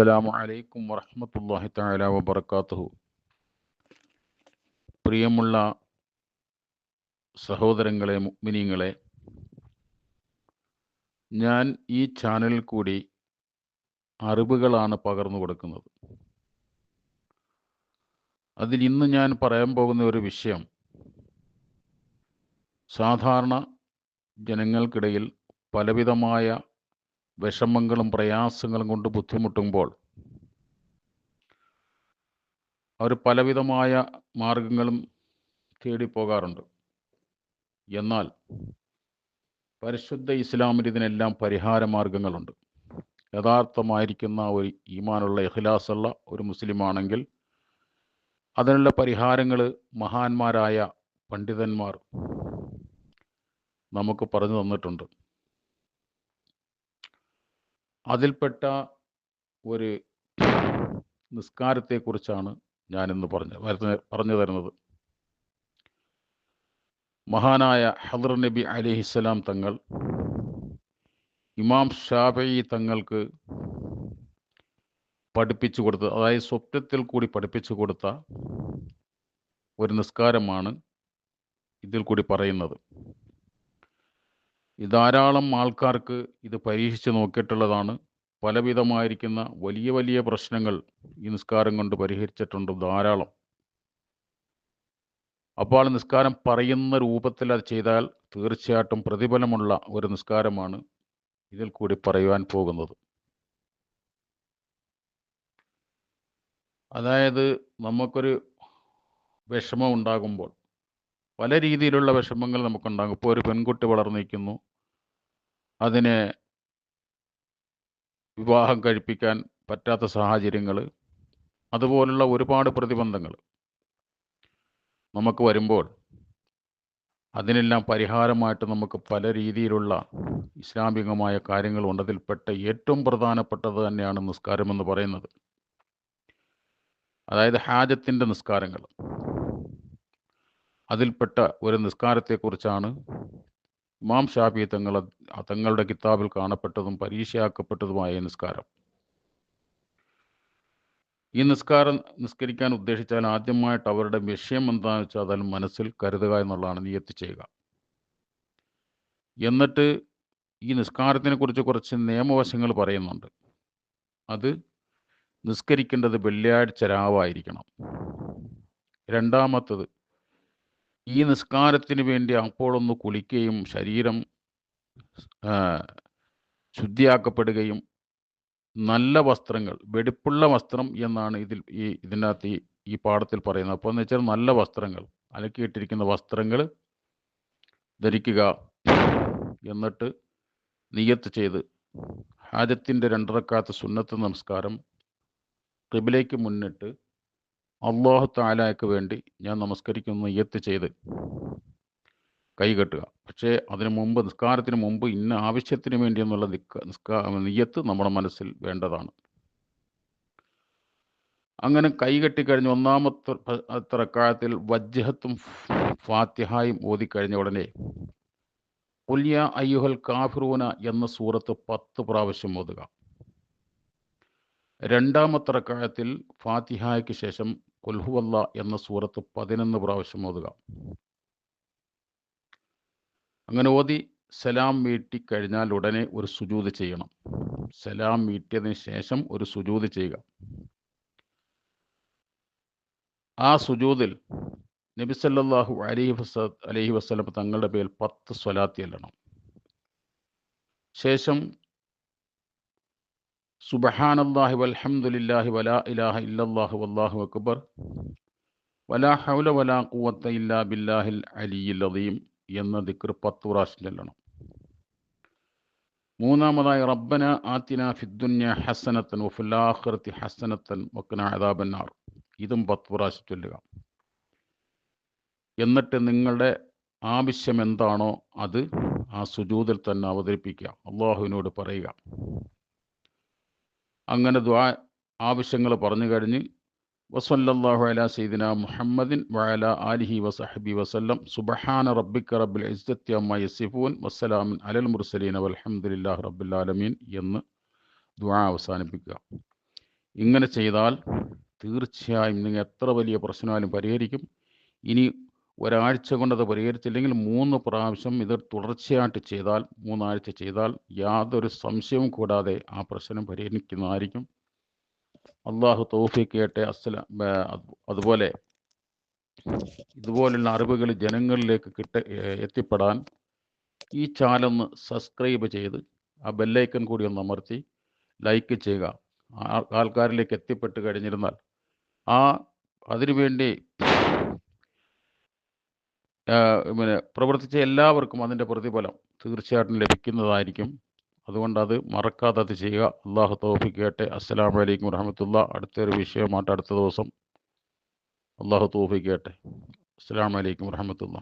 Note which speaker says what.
Speaker 1: അസ്സലാമു അലൈക്കും വറഹ്മത്തുള്ളാഹി തആല വബറകാതുഹു. പ്രിയമുള്ള സഹോദരങ്ങളെ മുഅ്മിനീങ്ങളെ ഞാൻ ഈ ചാനലിൽ കൂടി അറിവുകളാണ് പകർന്നു കൊടുക്കുന്നത്. അതിൽ ഇന്ന് ഞാൻ പറയാൻ പോകുന്ന ഒരു വിഷയം സാധാരണ ജനങ്ങൾക്കിടയിൽ പലവിധമായ വിഷമങ്ങളും പ്രയാസങ്ങളും കൊണ്ട് ബുദ്ധിമുട്ടുമ്പോൾ അവർ പലവിധമായ മാർഗങ്ങളും തേടിപ്പോകാറുണ്ട്. എന്നാൽ പരിശുദ്ധ ഇസ്ലാമിൽ ഇതിനെല്ലാം പരിഹാര മാർഗങ്ങളുണ്ട്. യഥാർത്ഥമായിരിക്കുന്ന ഒരു ഈമാനുള്ള ഇഖ്ലാസുള്ള ഒരു മുസ്ലിമാണെങ്കിൽ അതിനുള്ള പരിഹാരങ്ങൾ മഹാന്മാരായ പണ്ഡിതന്മാർ നമുക്ക് പറഞ്ഞു തന്നിട്ടുണ്ട്. അതിൽപ്പെട്ട ഒരു നിസ്കാരത്തെക്കുറിച്ചാണ് ഞാനിന്ന് പറഞ്ഞ പറഞ്ഞു തരുന്നത്. മഹാനായ ഹദർ നബി അലിഹിസ്സലാം തങ്ങൾ ഇമാം ഷാഫി തങ്ങൾക്ക് പഠിപ്പിച്ചു കൊടുത്ത അതായത് സ്വപ്നത്തിൽ കൂടി പഠിപ്പിച്ചു കൊടുത്ത ഒരു നിസ്കാരമാണ് ഇതിൽ കൂടി പറയുന്നത്. ധാരാളം ആൾക്കാർക്ക് ഇത് പരീക്ഷിച്ച് നോക്കിയിട്ടുള്ളതാണ്. പലവിധമായിരിക്കുന്ന വലിയ വലിയ പ്രശ്നങ്ങൾ ഈ നിസ്കാരം കൊണ്ട് പരിഹരിച്ചിട്ടുണ്ട് ധാരാളം. അപ്പോൾ നിസ്കാരം പറയുന്ന രൂപത്തിൽ അത് ചെയ്താൽ തീർച്ചയായിട്ടും പ്രതിഫലമുള്ള ഒരു നിസ്കാരമാണ് ഇതിൽ കൂടി പറയുവാൻ പോകുന്നത്. അതായത് നമുക്കൊരു വിഷമം ഉണ്ടാകുമ്പോൾ പല രീതിയിലുള്ള വിഷമങ്ങൾ നമുക്കുണ്ടാകും. ഇപ്പോൾ ഒരു പെൺകുട്ടി വളർന്നിരിക്കുന്നു. അതിനെ വിവാഹം കഴിപ്പിക്കാൻ പറ്റാത്ത സാഹചര്യങ്ങൾ അതുപോലുള്ള ഒരുപാട് പ്രതിബന്ധങ്ങൾ നമുക്ക് വരുമ്പോൾ അതിനെല്ലാം പരിഹാരമായിട്ട് നമുക്ക് പല രീതിയിലുള്ള ഇസ്ലാമികമായ കാര്യങ്ങളുണ്ട് അതിൽപ്പെട്ട ഏറ്റവും പ്രധാനപ്പെട്ടത് തന്നെയാണ് നിസ്കാരം എന്ന് പറയുന്നത്. അതായത് ഹാജത്തിന്റെ നിസ്കാരങ്ങൾ. അതിൽപ്പെട്ട ഒരു നിസ്കാരത്തെക്കുറിച്ചാണ് ഇമാം ഷാഫി തങ്ങൾ തങ്ങളുടെ കിതാബിൽ കാണപ്പെട്ടതും പരീക്ഷയാക്കപ്പെട്ടതുമായ നിസ്കാരം. ഈ നിസ്കാരം നിസ്കരിക്കാൻ ഉദ്ദേശിച്ചാൽ ആദ്യമായിട്ട് അവരുടെ വിഷയം എന്താണെന്ന് വെച്ചാൽ അതെല്ലാം മനസ്സിൽ കരുതുക എന്നുള്ളതാണ് നിയത്തി ചെയ്യുക. എന്നിട്ട് ഈ നിസ്കാരത്തിനെ കുറിച്ച് കുറച്ച് നിയമവശങ്ങൾ പറയുന്നുണ്ട്. അത് നിസ്കരിക്കേണ്ടത് വെള്ളിയാഴ്ച രാവായിരിക്കണം. രണ്ടാമത്തത് ഈ നിസ്കാരത്തിന് വേണ്ടി അപ്പോഴൊന്ന് കുളിക്കുകയും ശരീരം ശുദ്ധിയാക്കപ്പെടുകയും നല്ല വസ്ത്രങ്ങൾ വെടിപ്പുള്ള വസ്ത്രം എന്നാണ് ഇതിൽ ഈ ഇതിനകത്ത് ഈ പാഠത്തിൽ പറയുന്നത്. അപ്പോൾ എന്ന് വെച്ചാൽ നല്ല വസ്ത്രങ്ങൾ അലക്കിയിട്ടിരിക്കുന്ന വസ്ത്രങ്ങൾ ധരിക്കുക എന്നിട്ട് നിയത്ത് ചെയ്ത് ഹാജത്തിന്റെ രണ്ടറക്കാത്ത സുന്നത്ത് നമസ്കാരം കിബിലേക്ക് മുന്നിട്ട് അള്ളാഹു താലായ്ക്ക് വേണ്ടി ഞാൻ നമസ്കരിക്കുന്നു എത്തി ചെയ്ത് കൈകെട്ടുക പക്ഷേ അതിനു മുമ്പ് നിസ്കാരത്തിന് മുമ്പ് ഇന്ന ആവശ്യത്തിന് വേണ്ടി എന്നുള്ള നിസ്കാ നിയത്ത് നമ്മുടെ മനസ്സിൽ വേണ്ടതാണ്. അങ്ങനെ കൈകെട്ടിക്കഴിഞ്ഞ് ഒന്നാമത്തെ റക്കായത്തിൽ വജ്ജഹത്തും ഫാത്തിഹായും ഓതിക്കഴിഞ്ഞ ഉടനെ പുല്യ അയ്യുഹൽ കാഫിറൂന എന്ന സൂറത്ത് പത്ത് പ്രാവശ്യം ഓതുക. രണ്ടാമത്തെ റക്കായത്തിൽ ഫാത്തിഹായ്ക്ക് ശേഷം കൊൽഹുവല്ല എന്ന സൂറത്ത് പതിനൊന്ന് പ്രാവശ്യം ഓതുക. അങ്ങനെ ഓതി സലാം വീട്ടിക്കഴിഞ്ഞാൽ ഉടനെ ഒരു സുജൂത് ചെയ്യണം. സലാം വീട്ടിയതിന് ശേഷം ഒരു സുജൂത് ചെയ്യുക. ആ സുജൂതിൽ നബി അലഹി അലൈഹി വസ അലഹി വസ്ലം തങ്ങളുടെ പേരിൽ പത്ത് സ്വലാത്തി അല്ലണം. ശേഷം സുബഹാനല്ലാഹി വൽഹംദുലില്ലാഹി വലാ ഇലാഹ ഇല്ലല്ലാഹു വല്ലാഹു അക്ബർ. വലാ ഹൗല വലാ ഖുവത്ത ഇല്ലാ ബില്ലാഹിൽ അലിയിൽ അദീം എന്ന ദിക്ർ പത്ത് പ്രാവശ്യം ചെല്ലണം. മൂന്നാമതായി റബ്ബന ആത്തിന ഫിദ്ദുന്യ ഹസനത്തൻ വഫുല്ലാഖിറത്തി ഹസനത്തൻ വക്കന അദാബന്നാർ. ഇതും പത്ത് പ്രാവശ്യം ചൊല്ലുക. എന്നിട്ട് നിങ്ങളുടെ ആവശ്യം എന്താണോ അത് ആ സുജൂതിൽ തന്നെ അവതരിപ്പിക്കുക. അള്ളാഹുവിനോട് പറയുക. അങ്ങനെ ദ്വാ ആവശ്യങ്ങൾ പറഞ്ഞു കഴിഞ്ഞ് വസല്ലല്ലാഹു അല സീദിന മുഹമ്മദിൻ വഅല ആലിഹി വസഹബി വസല്ലം. സുബഹാന റബ്ബിക റബ്ബിൽ ഇസ്സത്തി അമ്മ യസിഫൂൻ വസ്സലാമിൻ അലൽ മുർസലീൻ വൽഹംദുലില്ലാഹി റബ്ബിൽ ആലമീൻ എന്ന് ദ്വാ അവസാനിപ്പിക്കുക. ഇങ്ങനെ ചെയ്താൽ തീർച്ചയായും നിങ്ങൾ എത്ര വലിയ പ്രശ്നമായാലും പരിഹരിക്കും. ഇനി ഒരാഴ്ച കൊണ്ട് അത് പരിഹരിച്ചില്ലെങ്കിൽ മൂന്ന് പ്രാവശ്യം ഇത് തുടർച്ചയായിട്ട് ചെയ്താൽ മൂന്നാഴ്ച ചെയ്താൽ യാതൊരു സംശയവും കൂടാതെ ആ പ്രശ്നം പരിഹരിക്കുന്നതായിരിക്കും. അള്ളാഹു തൗഫീഖ് അസല അതുപോലെ ഇതുപോലുള്ള അറിവുകൾ ജനങ്ങളിലേക്ക് കിട്ട എത്തിപ്പെടാൻ ഈ ചാനലൊന്ന് സബ്സ്ക്രൈബ് ചെയ്ത് ആ ബെല്ലൈക്കൺ കൂടി ഒന്ന് അമർത്തി ലൈക്ക് ചെയ്യുക. ആൾക്കാരിലേക്ക് എത്തിപ്പെട്ട് കഴിഞ്ഞിരുന്നാൽ ആ അതിനുവേണ്ടി പിന്നെ പ്രവർത്തിച്ച എല്ലാവർക്കും അതിന്റെ പ്രതിഫലം തീർച്ചയായിട്ടും ലഭിക്കുന്നതായിരിക്കും. അതുകൊണ്ട് അത് മറക്കാതെ അത് ചെയ്യുക. അള്ളാഹു തോഫിക്കട്ടെ കേട്ടെ. അസ്സലാമു അലൈക്കും വറഹമത്തുള്ള അടുത്തൊരു വിഷയമായിട്ട് അടുത്ത ദിവസം അള്ളാഹു തോഫിക്കട്ടെ കേട്ടെ. അസ്സലാമു അലൈക്കും വറഹമത്തുള്ള